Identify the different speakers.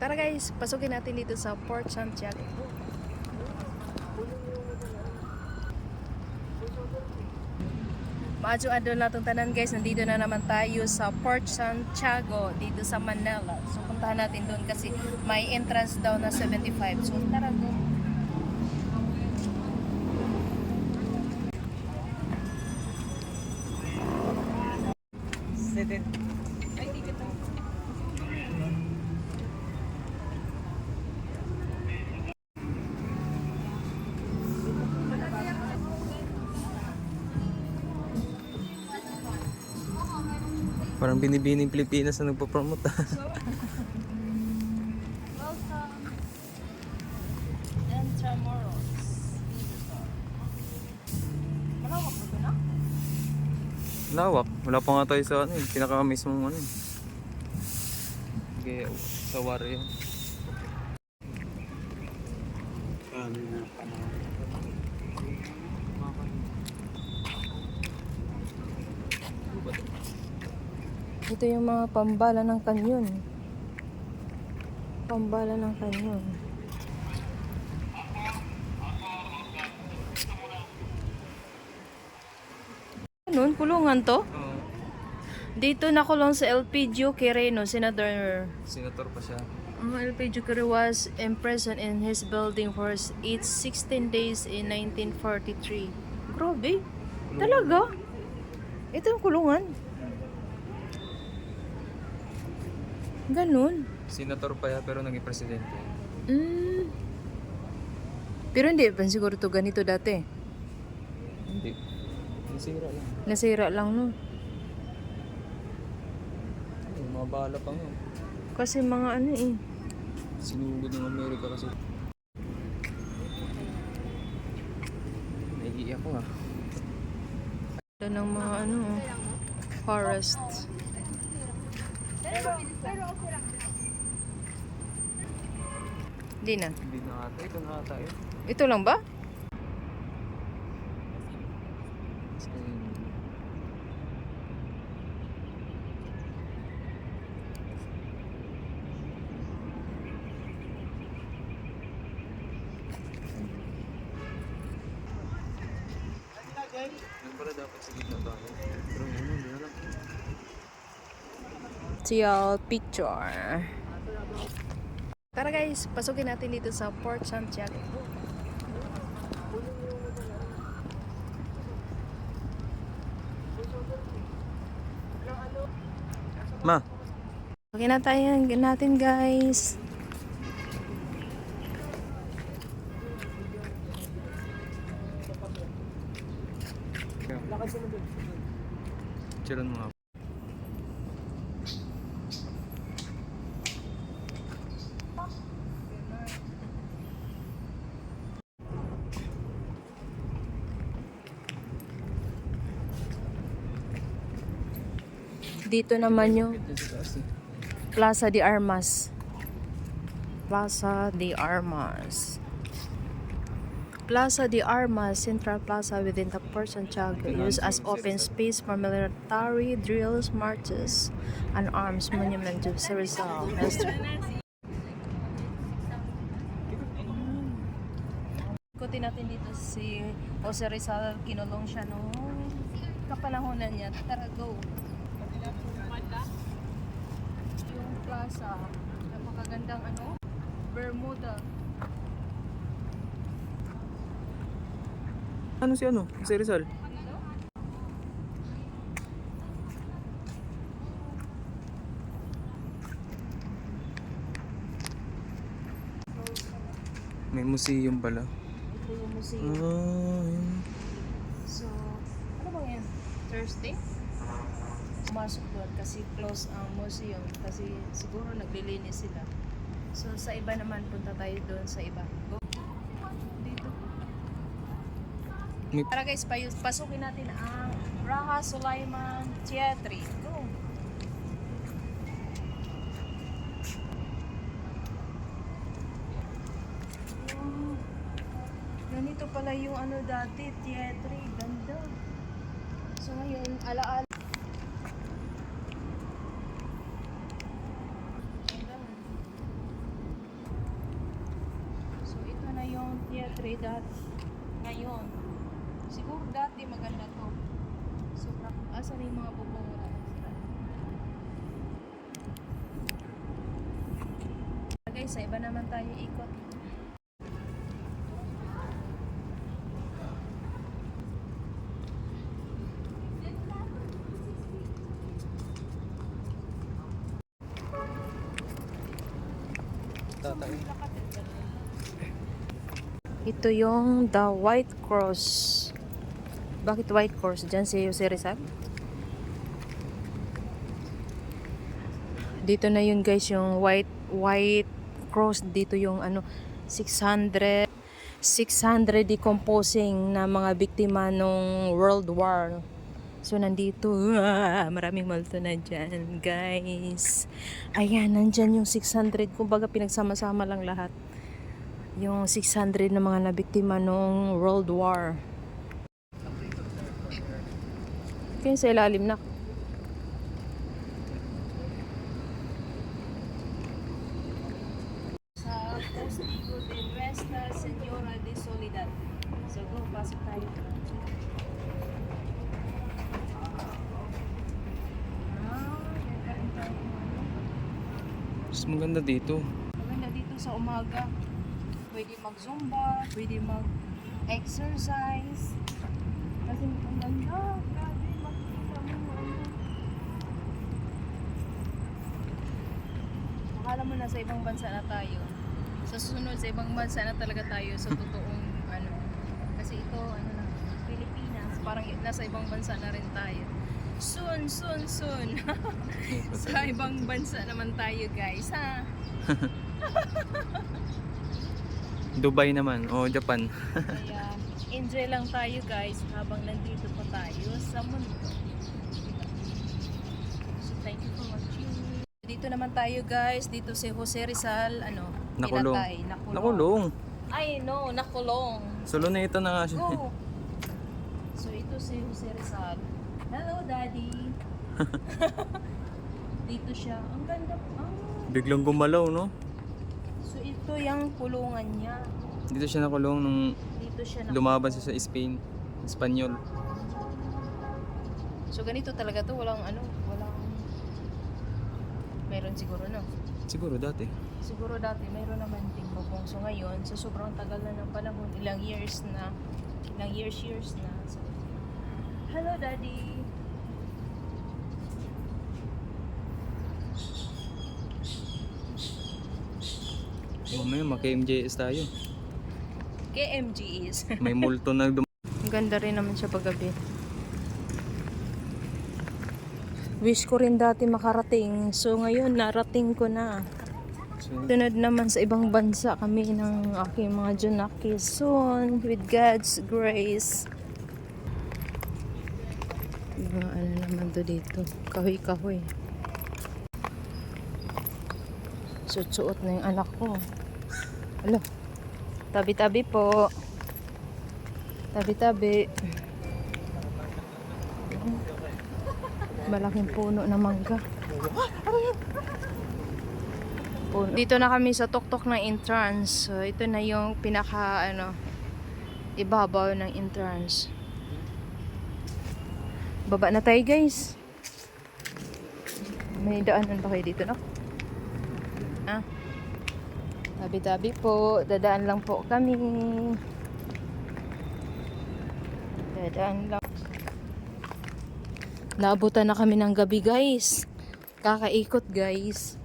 Speaker 1: Tara guys, pasukin natin dito sa Port Santiago. Maadyo adto natong tanan guys, nandito na naman tayo sa Port Santiago dito sa Manila. So puntahan natin doon kasi may entrance daw na 75. So tara go.
Speaker 2: Parang binibining Pilipinas na nagpo-promote ah.
Speaker 1: Welcome. Intramuros. Malawak ba na?
Speaker 2: Lawak. Wala pa nga tayo sa ano eh. Pinaka mismong ano eh. Okay, sa Wario.
Speaker 1: Ito yung mga pambala ng kanyon. Pambala ng kanyon. Ano? Kulungan to?
Speaker 2: Oo.
Speaker 1: Dito nakulong sa LPG Quirino, Senator.
Speaker 2: Senator pa siya.
Speaker 1: Ang LPG Quirino was imprisoned in his building for its 16 days in 1943. Grabe. Talaga? Ito yung kulungan. Ganun.
Speaker 2: Senator pa siya pero naging presidente.
Speaker 1: Mm. Pero hindi pa siguro to ganito dati.
Speaker 2: Hindi. Nasira lang.
Speaker 1: Nasira lang no.
Speaker 2: Ay, mga bahala pa nga.
Speaker 1: Kasi mga ano eh.
Speaker 2: Sinugod ng Amerika kasi. Naiiyak ko ah.
Speaker 1: Ito ng mga ano oh, forest. Hindi na.
Speaker 2: Hindi na ata. Ito na ata yun.
Speaker 1: Ito lang ba?
Speaker 2: Yan pala dapat sa gitna tayo. Pero ano,
Speaker 1: Seal picture. Tara guys, pasukin natin dito sa Port Santiago.
Speaker 2: Ma,
Speaker 1: Okay na tayo natin guys.
Speaker 2: Chiran mo
Speaker 1: Dito naman yung. Plaza de Armas. Plaza de Armas. Plaza de Armas, Central Plaza within the Port Santiago, used as open space for military drills, marches, and arms monument to Rizal. Ikutin natin dito si Jose Rizal, kinulong siya noong kapanahonan niya. Tara, go! Yung plaza. Napakagandang ano? Bermuda.
Speaker 2: Ano si ano? Si Rizal? May museum pala.
Speaker 1: Ito yung museum.
Speaker 2: Ah, yun.
Speaker 1: So, ano bang yan? Thursday? Pumasok doon kasi close ang museum kasi siguro naglilinis sila. So, sa iba naman punta tayo doon sa iba. Go. Dito.
Speaker 2: May-
Speaker 1: Tara guys, pasukin natin ang Raha Sulaiman Theatre. Go. Wow. Ganito pala yung ano dati, theatre. Ganda. So ngayon, alaala. Yung theatre dati. Ngayon. Siguro dati maganda to. Sobrang, asa na yung mga bubong wala na sila. Guys, sa iba naman tayo ikot. Ito yung The White Cross. Bakit White Cross? Diyan si Jose Rizal? Dito na yun guys, yung white white cross dito yung ano 600 600 decomposing na mga biktima nung World War. So nandito, ah, maraming multo na dyan, guys. Ayan, nandyan yung 600. Kumbaga pinagsama-sama lang lahat. Yung 600 na mga nabiktima nung World War. Kaya sa ilalim na. Sa Postigo de Nuestra Señora de Soledad. So go, pasok tayo.
Speaker 2: Mas maganda dito.
Speaker 1: Maganda dito sa umaga. Pwede mag-zumba, pwede mag-exercise. Kasi ang ganda. Grabe, makikita mo ano. Akala mo nasa ibang bansa na tayo. Sa susunod, sa ibang bansa na talaga tayo sa totoong ano. Kasi ito, ano na, Pilipinas. Parang nasa ibang bansa na rin tayo. Soon, soon, soon. sa ibang bansa naman tayo guys, ha?
Speaker 2: Dubai naman o Japan.
Speaker 1: Kaya enjoy lang tayo guys habang nandito pa tayo sa mundo. So thank you for watching. Dito naman tayo guys, dito si Jose Rizal, ano,
Speaker 2: Nakulong.
Speaker 1: pinatay, nakulong.
Speaker 2: Nakulong.
Speaker 1: Ay no, nakulong.
Speaker 2: Solo na ito na nga siya.
Speaker 1: Go! So ito si Jose Rizal. Hello daddy. dito siya. Ang ganda. Ah.
Speaker 2: Biglang gumalaw, no?
Speaker 1: So ito yung kulungan niya.
Speaker 2: Dito siya nakulong nung
Speaker 1: Dito siya nakulong.
Speaker 2: lumaban siya sa Spain. Espanyol.
Speaker 1: So ganito talaga to, walang ano, walang meron siguro no.
Speaker 2: Siguro dati.
Speaker 1: Siguro dati mayroon naman ding bubong. So ngayon, sa sobrang tagal na ng panahon, ilang years na, ilang years years na. So, hello daddy.
Speaker 2: Mamaya maka-MJS tayo.
Speaker 1: KMG is.
Speaker 2: May multo na dum-
Speaker 1: Ang ganda rin naman siya paggabi. Wish ko rin dati makarating. So ngayon, narating ko na.
Speaker 2: So,
Speaker 1: Tunod naman sa ibang bansa kami ng aking mga Junaki soon with God's grace. Mga ano naman to dito. Kahoy-kahoy. Suot-suot na yung anak ko. Alo. Tabi-tabi po. Tabi-tabi. Malaking puno na mangga. puno. Dito na kami sa tuktok ng entrance. So, ito na yung pinaka, ano, ibabaw ng entrance. Baba na tayo, guys. May daanan ba kayo dito, no? Tabi-tabi po. Dadaan lang po kami. Dadaan lang. Naabutan na kami ng gabi, guys. Kakaikot, guys.